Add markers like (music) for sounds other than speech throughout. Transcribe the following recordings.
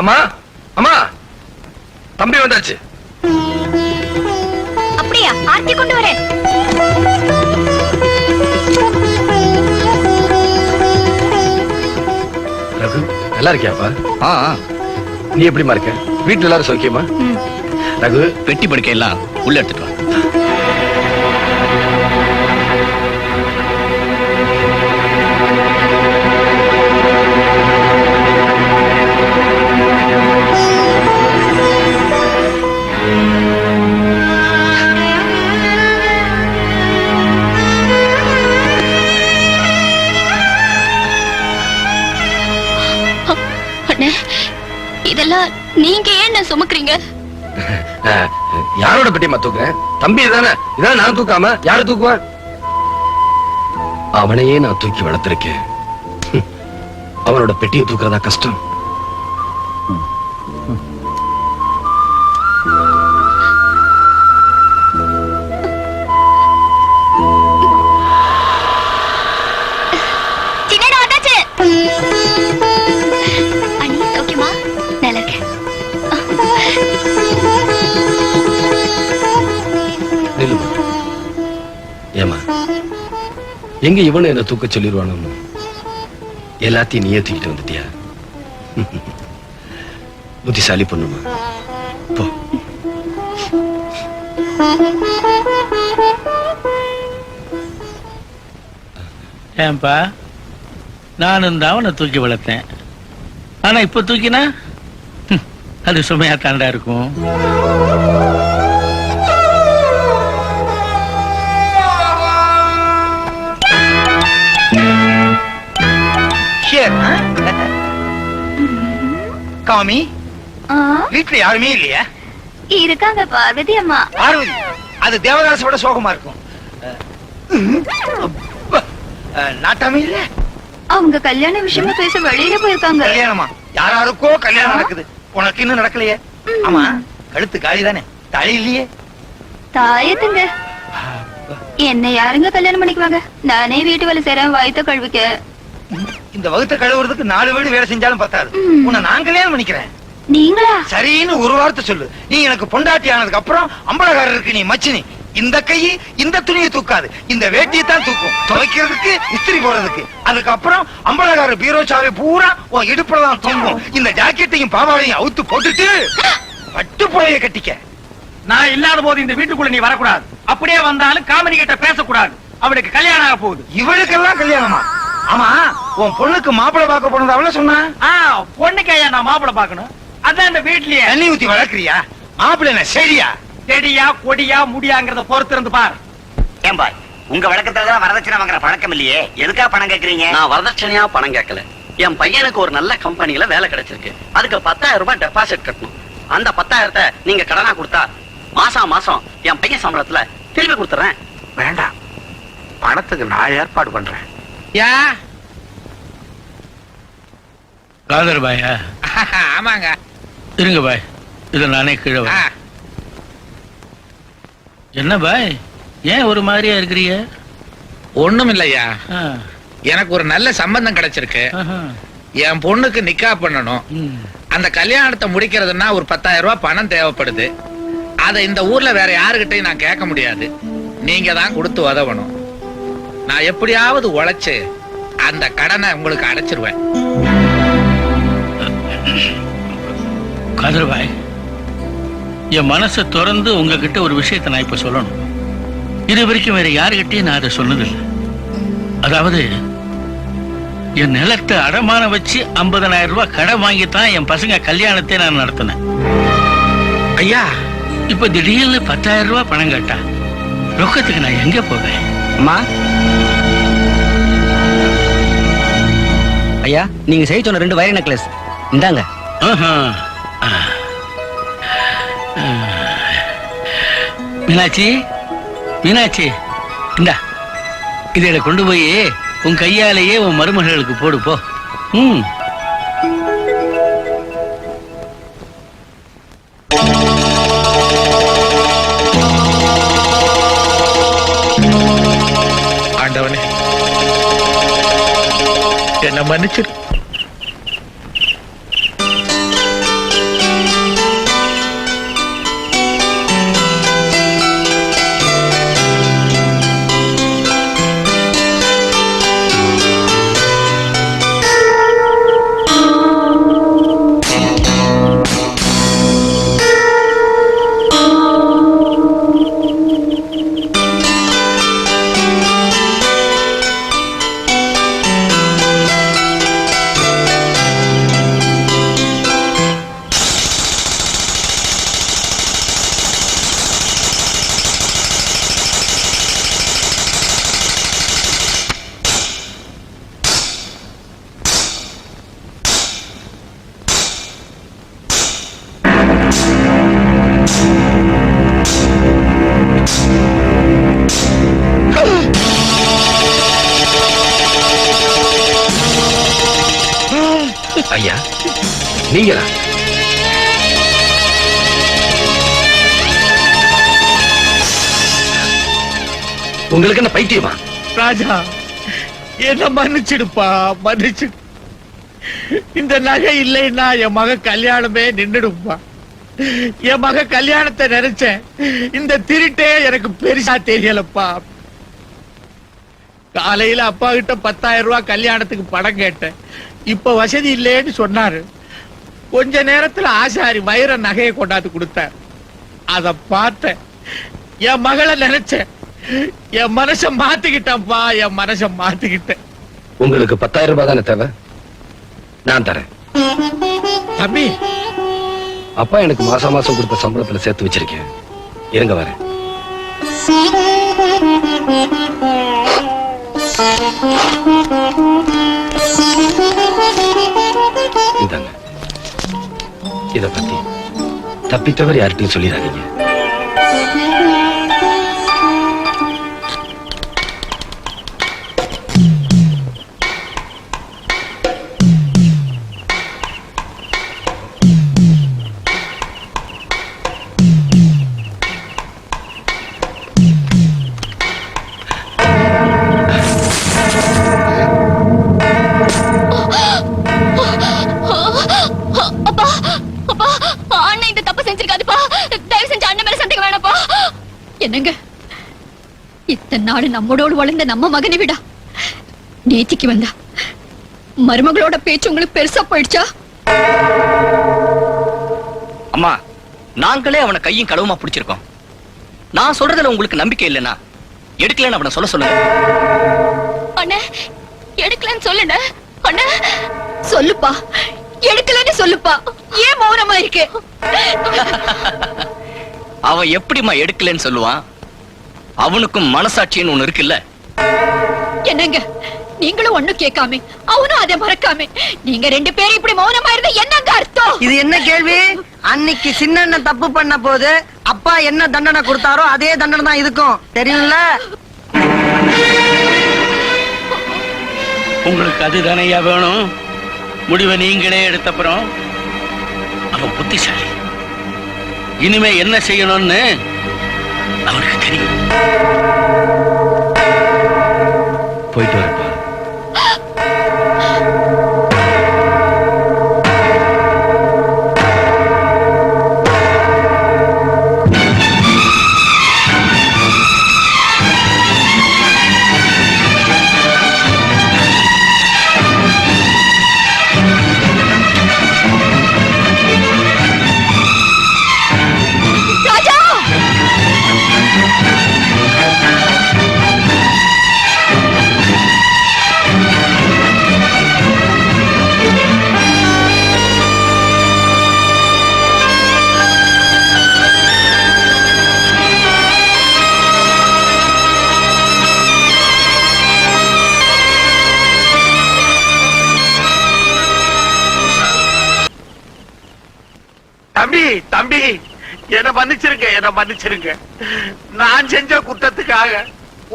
அம்மா அம்மா தம்பி வந்தாச்சு. அப்படியா ஆர்த்தி கொண்டு வரேன். ரகு நல்லா இருக்கியாப்பா? ஆ நீ எப்படிமா இருக்க? வீட்டுல எல்லாரும் சௌக்கியமா? ரகு பெட்டி படுக்கை எல்லாம் உள்ள எடுத்துட்டு வா. நீங்க ஏன் சுமக்குறீங்க? யாரோட பெட்டியமா தூக்குறேன் தம்பி தானே இதான் நான் தூக்காம? யாரு தூக்குவா? அவனையே நான் தூக்கி வளர்த்திருக்கேன். அவனோட பெட்டியை தூக்குறதா கஷ்டம். எங்க இவனை என்ன தூக்க சொல்லிடுவானு எல்லாத்தையும் நீயே தூக்கிட்டு வந்துட்டியா? புத்திசாலி பொண்ணுமா. போ. ஏன்பா நானும் தான் அவனை தூக்கி வளர்த்தேன். ஆனா இப்ப தூக்கினா அது சுமையா தாண்டா இருக்கும். Huh? காமி வீட்டுல யாருமே இல்லையா? இருக்காங்க பார்வதி அம்மா. பார்வதி அது தேவதாசோட சோகமா இருக்கும். நாட்டாமே இல்ல? அவங்க கல்யாண விஷயமா பேச வெளியில போயிருக்காங்க. கல்யாணமா? யாராருக்கோ கல்யாணம் நடக்குது. உனக்கு இன்னும் நடக்கலையே? ஆமா கழுத்து காலி தானே. தாலி இல்லையே? தாயத்துங்க என்ன யாருங்க கல்யாணம் பண்ணிக்குவாங்க? நானே வீட்டு வேலை செய்றேன் வயித்த கழுவிக்க. இந்த வகுத்த கழுவுறதுக்கு நாலு வீடு வேலை செஞ்சாலும் பத்தாது. உன்னை நான் கல்யாணம் பண்ணிக்கிறேன் நீங்களா? சரின்னு ஒரு வார்த்தை சொல்லு. நீ எனக்கு பொண்டாட்டி ஆனதுக்கு அப்புறம் அம்பலகாரருக்கு நீ மச்சினி. இந்த கை இந்த துணியை தூக்காது. இந்த வேட்டியை தான் தூக்கும். துவைக்கிறதுக்கு இஸ்திரி போடுறதுக்கு. அதுக்கப்புறம் அம்பலகாரர் பீரோ சாவி பூரா உன் இடுப்புல தான் தொங்கும். இந்த ஜாக்கெட்டையும் பாவாடையும் அவுத்து போட்டுட்டு பட்டு புழைய கட்டிக்க. நான் இல்லாத போது இந்த வீட்டுக்குள்ள நீ வரக்கூடாது. அப்படியே வந்தாலும் காமெடி கிட்ட பேசக்கூடாது. அவளுக்கு கல்யாணம் ஆக போகுது. இவளுக்கெல்லாம் கல்யாணமா? ஆமா உன் பொண்ணுக்கு மாப்பிள்ளை பார்க்க போனது அவள சொன்னா? ஆ பொண்ணுக்கு ஐயா நான் மாப்பிளை பார்க்கணும். அதான் இந்த வீட்லயே. தண்ணி ஊத்தி வளர்க்கறியா? மாப்பிள்ளை என்ன சரியா செடியா கொடியா முடியாங்கிறத பொறுத்து இருந்து பார். ஏன் பாய் உங்க வழக்கத்துல தான் வரதட்சணை வாங்குற பழக்கம் இல்லையே? எதுக்கா பணம் கேக்குறீங்க? நான் வரதட்சணையா பணம் கேட்கல என் பையனுக்கு ஒரு நல்ல கம்பெனில வேலை கிடைச்சிருக்கு. அதுக்கு பத்தாயிரம் ரூபாய் டெபாசிட் கட்டணும். அந்த பத்தாயிரத்தை நீங்க கடனா கொடுத்தா மாசம் மாசம் என் பையன் சம்பளத்துல திருப்பி கொடுத்துறேன். வேண்டாம். பணத்துக்கு நான் ஏற்பாடு பண்றேன். யா? காதர் பாயா. ஆமாங்க. இருங்க பாய். இதை நானே கீழே. என்ன பாய்? ஏன் ஒரு மாதிரியா இருக்கிறீங்க? ஒண்ணும் இல்லையா ஆ, எனக்கு ஒரு நல்ல சம்பந்தம் கிடைச்சிருக்கு. ஆஹா, என் பொண்ணுக்கு நிக்கா பண்ணணும். ம். அந்த கல்யாணத்தை முடிக்கிறதுனா ஒரு பத்தாயிரம் ரூபாய் பணம் தேவைப்படுது. அதை இந்த ஊர்ல வேற யாருகிட்டயும் நான் கேட்க முடியாது. நீங்க தான் கொடுத்து உதவணும். நான் எப்படியாவது உழைச்சு அந்த கடனை உங்களுக்கு அடைச்சிருவேன். காதர் பாய் என் மனசை திறந்து உங்ககிட்ட ஒரு விஷயத்தை நான் இப்ப சொல்லணும். இது வரைக்கும் வேற யாருகிட்டயும் நான் அதை சொன்னதில்லை. அதாவது என் நிலத்தை அடமான வச்சு 50000 ரூபாய் கடன் வாங்கித்தான் என் பசங்க கல்யாணத்தை நான் நடத்தினேன். ஐயா! இப்ப திடீர்னு பத்தாயிரம் ரூபாய் பணம் கேட்டா ரொக்கத்துக்கு நான் எங்க போவேன்? அம்மா ஐயா நீங்க செய்ய சொன்ன ரெண்டு வைர நெக்லஸ். இந்தாங்க. மீனாட்சி மீனாட்சி இந்தா. இதை கொண்டு போய் உன் கையாலேயே உன் மருமகளுக்கு போடு போ. ம். என்ன மன்னிச்சிரு. ஐயா நீங்களா? உங்களுக்கு என்ன பைத்தியமா? ராஜா என்ன மன்னிச்சிடுப்பா மன்னிச்சு. இந்த நகை இல்லைன்னா என் மக கல்யாணமே நின்றுடுப்பா என் மக கல்யாணத்தை நினைச்சேன். இந்த திருட்டே எனக்கு பெருசா தெரியலப்பா. காலையில அப்பா கிட்ட பத்தாயிரம் ரூபாய் கல்யாணத்துக்கு படம் கேட்டேன். இப்ப வசதி இல்லைன்னு சொன்னாரு. கொஞ்ச நேரத்துல ஆசாரி வைர நகையை கொண்டாந்து கொடுத்தார். அத பார்த்தேன். என் மகளை நினைச்சேன். என் மனச மாத்திக்கிட்டேன்ப்பா என் மனச மாத்திக்கிட்டேன். உங்களுக்கு பத்தாயிரம் ரூபாய் தானே தேவை? நான் தரேன். தம்பி. அப்பா எனக்கு மாசம் மாசம் கொடுத்த சம்பளத்துல சேர்த்து வச்சிருக்கேன். இருங்க வரேன். இந்தாங்க. இத பத்தி தப்பித்தவர் யார்கிட்டையும் சொல்லிடாதீங்க. நாள் நம்மளோடு வளர்ந்த நம்ம மகனை விடா. நேத்திக்கு வந்தா. மருமகளோட பேச்சு உங்களுக்கு பெருசா போயிடுச்சா? அம்மா நாங்களே அவனை கையும் களவுமா பிடிச்சிருக்கோம். நான் சொல்றதுல உங்களுக்கு நம்பிக்கை இல்லைன்னா எடுக்கலன்னு அவனை சொல்ல சொல்லுங்க. அண்ணே எடுக்கலன்னு சொல்லுண்ண அண்ணே சொல்லுப்பா. எடுக்கலன்னு சொல்லுப்பா. ஏன் மௌனமா இருக்கு? (laughs) அவன் எப்படிம்மா எடுக்கலன்னு சொல்லுவான்? அவனுக்கும் மனசாட்சின்னு ஒண்ணு இருக்குல்ல? என்னங்க? நீங்களும் ஒண்ணும் கேட்காம அவனும் அதை மறக்காம நீங்க ரெண்டு பேரும் இப்படி மௌனமா இருந்தா என்னங்க அர்த்தம்? இது என்ன கேள்வி? அன்னைக்கு சின்ன தப்பு பண்ண போது அப்பா என்ன தண்டனை கொடுத்தாரோ அதே தண்டனை தான் இதுக்கும். தெரியும்ல? உங்களுக்கு அதுதானையா வேணும்? முடிவை நீங்களே எடுத்தப்புறம். அவன் புத்திசாலி. இனிமே என்ன செய்யணும்னு 아무리 할 தம்பி தம்பி என்ன மன்னிச்சிருங்க என்ன மன்னிச்சிருங்க. நான் செஞ்ச குற்றத்துக்காக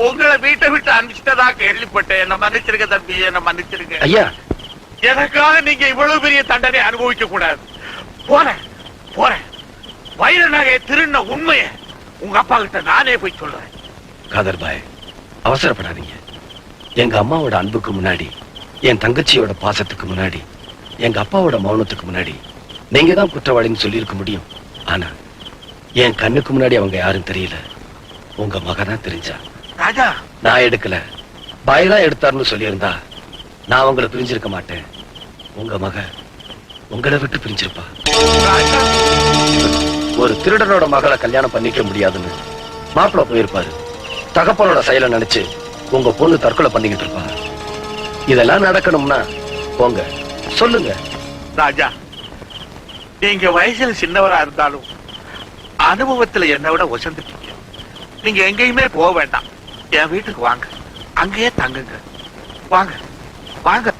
உங்களை வீட்டை விட்டு அனுப்பிச்சிட்டதா கேள்விப்பட்டேன். என்ன மன்னிச்சிருங்க தம்பி என்ன மன்னிச்சிருங்க. ஐயா. எனக்காக நீங்க இவ்வளவு பெரிய தண்டனை அனுபவிக்க கூடாது. போறேன் போறேன் வைர நகையை திருண்ண உண்மையை உங்க அப்பா கிட்ட நானே போய் சொல்றேன். காதர் பாய் அவசரப்படாதீங்க. எங்க அம்மாவோட அன்புக்கு முன்னாடி என் தங்கச்சியோட பாசத்துக்கு முன்னாடி எங்க அப்பாவோட மௌனத்துக்கு முன்னாடி நீங்க தான் குற்றவாளின்னு சொல்லியிருக்க முடியும். ஆனா என் கண்ணுக்கு முன்னாடி அவங்க யாரும் தெரியல. உங்க மக தான் தெரிஞ்சா. ராஜா! நான் எடுக்கல. பாய் தான் எடுத்தாருன்னு சொல்லியிருந்தா நான் உங்களை பிரிஞ்சிருக்க மாட்டேன். உங்க மக உங்களை விட்டு பிரிஞ்சிருப்பா. ஒரு திருடனோட மகளை கல்யாணம் பண்ணிக்க முடியாதுன்னு மாப்பிள்ள போயிருப்பாரு. தகப்பனோட செயலை நினைச்சு உங்க பொண்ணு தற்கொலை பண்ணிக்கிட்டு இருப்பா. இதெல்லாம் நடக்கணும்னா போங்க. சொல்லுங்க. ராஜா! நீங்க வயசுல சின்னவரா இருந்தாலும் அனுபவத்துல என்னை விட உசந்துட்டீங்க. நீங்க எங்கேயுமே போக வேண்டாம். என் வீட்டுக்கு வாங்க. அங்கேயே தங்குங்க. வாங்க. வாங்க.